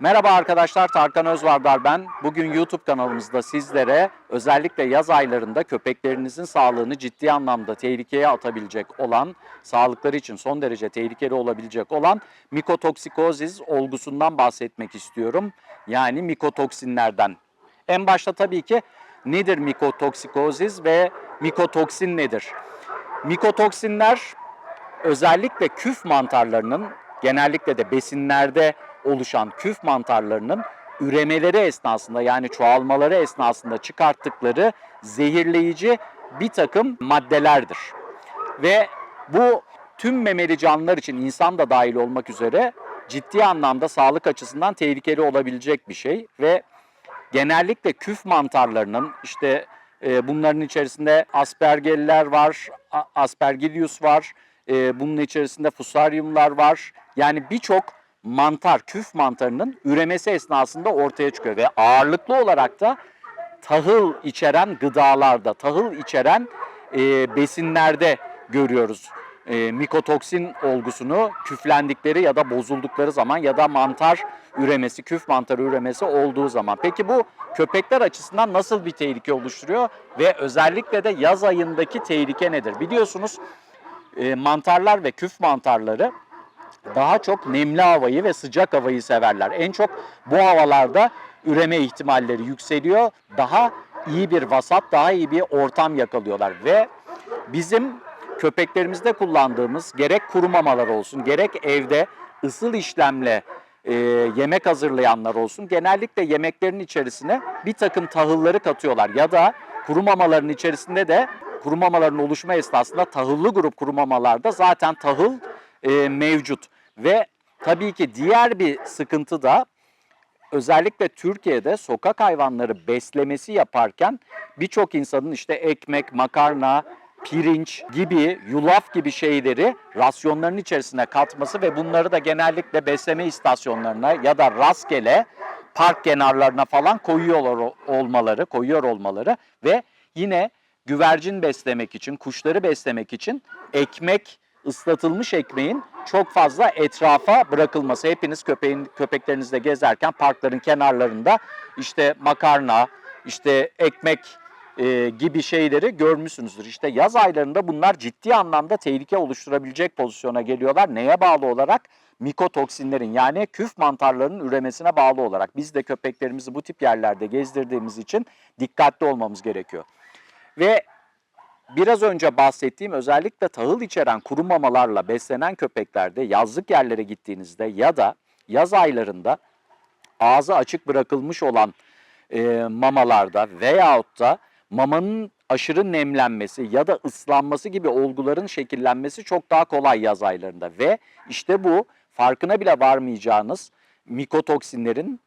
Merhaba arkadaşlar, Tarkan Özvardar ben. Bugün YouTube kanalımızda sizlere özellikle yaz aylarında köpeklerinizin sağlığını ciddi anlamda tehlikeye atabilecek olan, sağlıkları için son derece tehlikeli olabilecek olan mikotoksikozis olgusundan bahsetmek istiyorum. Yani mikotoksinlerden. En başta tabii ki nedir mikotoksikozis ve mikotoksin nedir? Mikotoksinler özellikle küf mantarlarının genellikle de besinlerde oluşan küf mantarlarının üremeleri esnasında yani çoğalmaları esnasında çıkarttıkları zehirleyici bir takım maddelerdir. Ve bu tüm memeli canlılar için insan da dahil olmak üzere ciddi anlamda sağlık açısından tehlikeli olabilecek bir şey ve genellikle küf mantarlarının işte e, bunların içerisinde aspergiller var, aspergillus var, e, bunun içerisinde fusariumlar var. Yani birçok mantar, küf mantarının üremesi esnasında ortaya çıkıyor ve ağırlıklı olarak da tahıl içeren gıdalarda, tahıl içeren e, besinlerde görüyoruz. E, mikotoksin olgusunu küflendikleri ya da bozuldukları zaman ya da mantar üremesi, küf mantarı üremesi olduğu zaman. Peki bu köpekler açısından nasıl bir tehlike oluşturuyor ve özellikle de yaz ayındaki tehlike nedir? Biliyorsunuz e, mantarlar ve küf mantarları daha çok nemli havayı ve sıcak havayı severler. En çok bu havalarda üreme ihtimalleri yükseliyor. Daha iyi bir vasat, daha iyi bir ortam yakalıyorlar ve bizim köpeklerimizde kullandığımız gerek kuru mamalar olsun, gerek evde ısıl işlemle e, yemek hazırlayanlar olsun genellikle yemeklerin içerisine bir takım tahılları katıyorlar ya da kuru mamaların içerisinde de kuru mamaların oluşma esnasında tahıllı grup kuru mamalarda zaten tahıl e, mevcut ve tabii ki diğer bir sıkıntı da özellikle Türkiye'de sokak hayvanları beslemesi yaparken birçok insanın işte ekmek, makarna, pirinç gibi, yulaf gibi şeyleri rasyonların içerisine katması ve bunları da genellikle besleme istasyonlarına ya da rastgele park kenarlarına falan koyuyorlar olmaları, koyuyor olmaları ve yine güvercin beslemek için, kuşları beslemek için ekmek, ıslatılmış ekmeğin çok fazla etrafa bırakılması. Hepiniz köpeğin köpeklerinizle gezerken parkların kenarlarında işte makarna, işte ekmek e, gibi şeyleri görmüşsünüzdür. İşte yaz aylarında bunlar ciddi anlamda tehlike oluşturabilecek pozisyona geliyorlar. Neye bağlı olarak? Mikotoksinlerin yani küf mantarlarının üremesine bağlı olarak. Biz de köpeklerimizi bu tip yerlerde gezdirdiğimiz için dikkatli olmamız gerekiyor. Ve biraz önce bahsettiğim özellikle tahıl içeren kuru mamalarla beslenen köpeklerde yazlık yerlere gittiğinizde ya da yaz aylarında ağzı açık bırakılmış olan e, mamalarda veyahut da mamanın aşırı nemlenmesi ya da ıslanması gibi olguların şekillenmesi çok daha kolay yaz aylarında ve işte bu farkına bile varmayacağınız mikotoksinlerin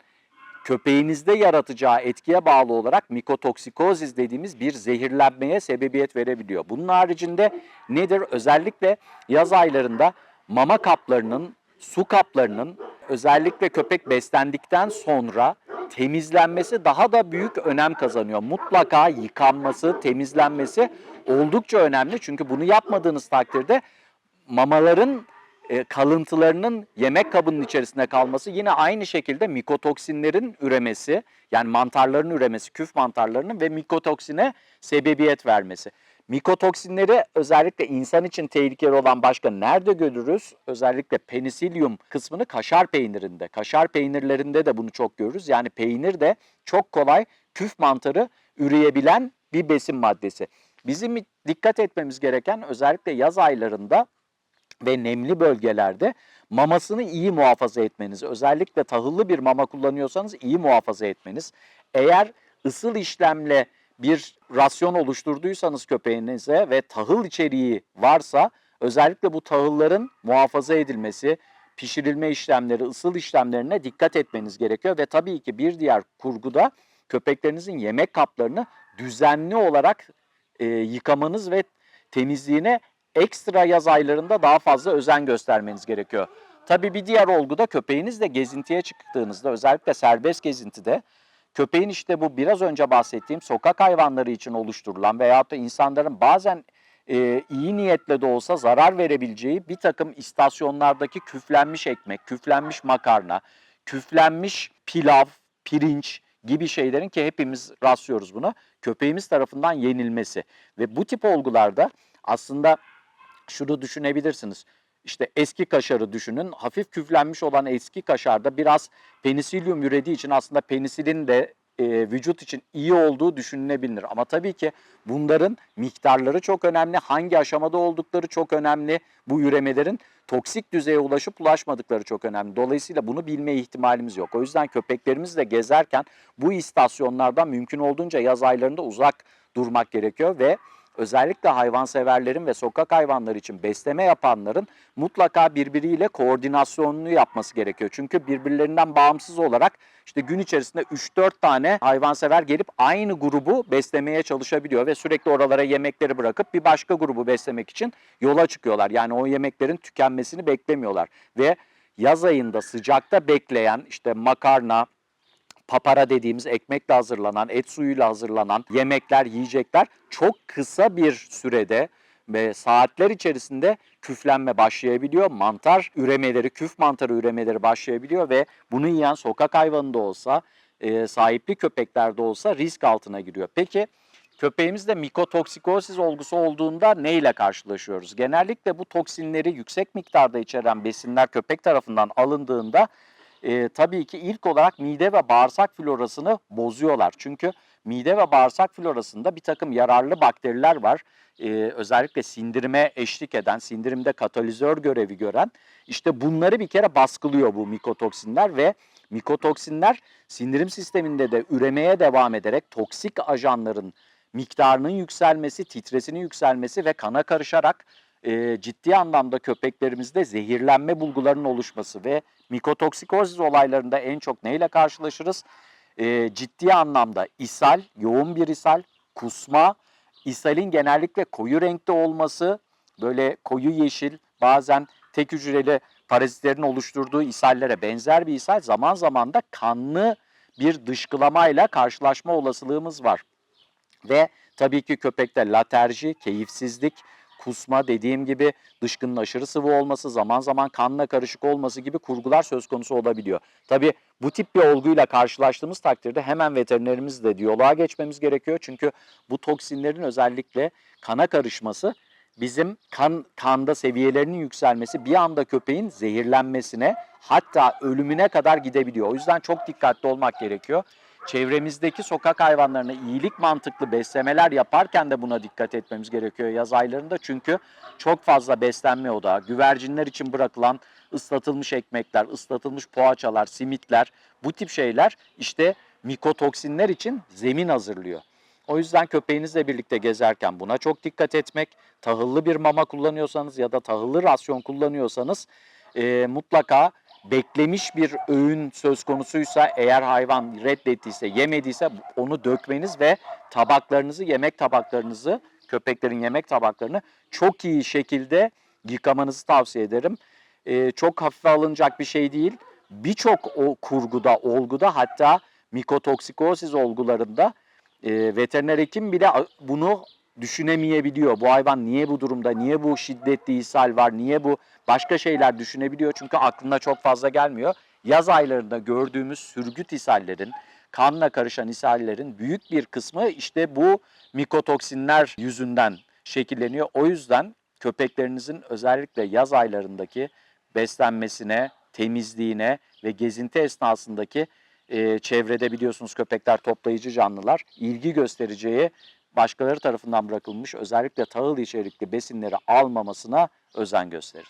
köpeğinizde yaratacağı etkiye bağlı olarak mikotoksikozis dediğimiz bir zehirlenmeye sebebiyet verebiliyor. Bunun haricinde nedir? Özellikle yaz aylarında mama kaplarının, su kaplarının özellikle köpek beslendikten sonra temizlenmesi daha da büyük önem kazanıyor. Mutlaka yıkanması, temizlenmesi oldukça önemli. Çünkü bunu yapmadığınız takdirde mamaların e, kalıntılarının yemek kabının içerisinde kalması yine aynı şekilde mikotoksinlerin üremesi yani mantarların üremesi, küf mantarlarının ve mikotoksine sebebiyet vermesi. Mikotoksinleri özellikle insan için tehlikeli olan başka nerede görürüz? Özellikle penisilyum kısmını kaşar peynirinde. Kaşar peynirlerinde de bunu çok görürüz. Yani peynir de çok kolay küf mantarı üreyebilen bir besin maddesi. Bizim dikkat etmemiz gereken özellikle yaz aylarında ve nemli bölgelerde mamasını iyi muhafaza etmeniz. Özellikle tahıllı bir mama kullanıyorsanız iyi muhafaza etmeniz. Eğer ısıl işlemle bir rasyon oluşturduysanız köpeğinize ve tahıl içeriği varsa özellikle bu tahılların muhafaza edilmesi, pişirilme işlemleri, ısıl işlemlerine dikkat etmeniz gerekiyor ve tabii ki bir diğer kurguda köpeklerinizin yemek kaplarını düzenli olarak e, yıkamanız ve temizliğine ekstra yaz aylarında daha fazla özen göstermeniz gerekiyor. Tabii bir diğer olgu da köpeğinizle gezintiye çıktığınızda özellikle serbest gezintide köpeğin işte bu biraz önce bahsettiğim sokak hayvanları için oluşturulan veyahut da insanların bazen e, iyi niyetle de olsa zarar verebileceği bir takım istasyonlardaki küflenmiş ekmek, küflenmiş makarna, küflenmiş pilav, pirinç gibi şeylerin ki hepimiz rastlıyoruz buna köpeğimiz tarafından yenilmesi ve bu tip olgularda aslında şunu düşünebilirsiniz. İşte eski kaşarı düşünün. Hafif küflenmiş olan eski kaşarda biraz penisilyum ürediği için aslında penisilin de e, vücut için iyi olduğu düşünülebilir. Ama tabii ki bunların miktarları çok önemli. Hangi aşamada oldukları çok önemli. Bu üremelerin toksik düzeye ulaşıp ulaşmadıkları çok önemli. Dolayısıyla bunu bilme ihtimalimiz yok. O yüzden köpeklerimizle gezerken bu istasyonlardan mümkün olduğunca yaz aylarında uzak durmak gerekiyor ve özellikle hayvanseverlerin ve sokak hayvanları için besleme yapanların mutlaka birbiriyle koordinasyonunu yapması gerekiyor. Çünkü birbirlerinden bağımsız olarak işte gün içerisinde 3-4 tane hayvansever gelip aynı grubu beslemeye çalışabiliyor ve sürekli oralara yemekleri bırakıp bir başka grubu beslemek için yola çıkıyorlar. Yani o yemeklerin tükenmesini beklemiyorlar ve yaz ayında sıcakta bekleyen işte makarna, papara dediğimiz ekmekle hazırlanan, et suyuyla hazırlanan yemekler, yiyecekler çok kısa bir sürede ve saatler içerisinde küflenme başlayabiliyor. Mantar üremeleri, küf mantarı üremeleri başlayabiliyor ve bunu yiyen sokak hayvanı da olsa, e, sahipli köpekler de olsa risk altına giriyor. Peki köpeğimizde mikotoksikosis olgusu olduğunda ne ile karşılaşıyoruz? Genellikle bu toksinleri yüksek miktarda içeren besinler köpek tarafından alındığında e, tabii ki ilk olarak mide ve bağırsak florasını bozuyorlar. Çünkü mide ve bağırsak florasında bir takım yararlı bakteriler var. E, özellikle sindirime eşlik eden, sindirimde katalizör görevi gören. işte bunları bir kere baskılıyor bu mikotoksinler ve mikotoksinler sindirim sisteminde de üremeye devam ederek toksik ajanların miktarının yükselmesi, titresinin yükselmesi ve kana karışarak e, ciddi anlamda köpeklerimizde zehirlenme bulgularının oluşması ve mikotoksikozis olaylarında en çok neyle karşılaşırız? E, ciddi anlamda ishal, yoğun bir ishal, kusma, ishalin genellikle koyu renkte olması, böyle koyu yeşil, bazen tek hücreli parazitlerin oluşturduğu ishallere benzer bir ishal zaman zaman da kanlı bir dışkılamayla karşılaşma olasılığımız var. Ve tabii ki köpekte laterji, keyifsizlik, kusma dediğim gibi dışkının aşırı sıvı olması, zaman zaman kanla karışık olması gibi kurgular söz konusu olabiliyor. Tabii bu tip bir olguyla karşılaştığımız takdirde hemen veterinerimizle diyaloğa geçmemiz gerekiyor. Çünkü bu toksinlerin özellikle kana karışması bizim kan kanda seviyelerinin yükselmesi bir anda köpeğin zehirlenmesine hatta ölümüne kadar gidebiliyor. O yüzden çok dikkatli olmak gerekiyor çevremizdeki sokak hayvanlarına iyilik mantıklı beslemeler yaparken de buna dikkat etmemiz gerekiyor yaz aylarında. Çünkü çok fazla beslenme odağı, güvercinler için bırakılan ıslatılmış ekmekler, ıslatılmış poğaçalar, simitler bu tip şeyler işte mikotoksinler için zemin hazırlıyor. O yüzden köpeğinizle birlikte gezerken buna çok dikkat etmek, tahıllı bir mama kullanıyorsanız ya da tahıllı rasyon kullanıyorsanız e, mutlaka beklemiş bir öğün söz konusuysa eğer hayvan reddettiyse, yemediyse onu dökmeniz ve tabaklarınızı, yemek tabaklarınızı, köpeklerin yemek tabaklarını çok iyi şekilde yıkamanızı tavsiye ederim. Ee, çok hafife alınacak bir şey değil. Birçok o kurguda, olguda hatta mikotoksikosis olgularında e, veteriner hekim bile bunu düşünemeyebiliyor. Bu hayvan niye bu durumda, niye bu şiddetli ishal var, niye bu başka şeyler düşünebiliyor. Çünkü aklına çok fazla gelmiyor. Yaz aylarında gördüğümüz sürgüt ishallerin, kanla karışan ishallerin büyük bir kısmı işte bu mikotoksinler yüzünden şekilleniyor. O yüzden köpeklerinizin özellikle yaz aylarındaki beslenmesine, temizliğine ve gezinti esnasındaki e, çevrede biliyorsunuz köpekler toplayıcı canlılar ilgi göstereceği başkaları tarafından bırakılmış özellikle tahıl içerikli besinleri almamasına özen gösterin.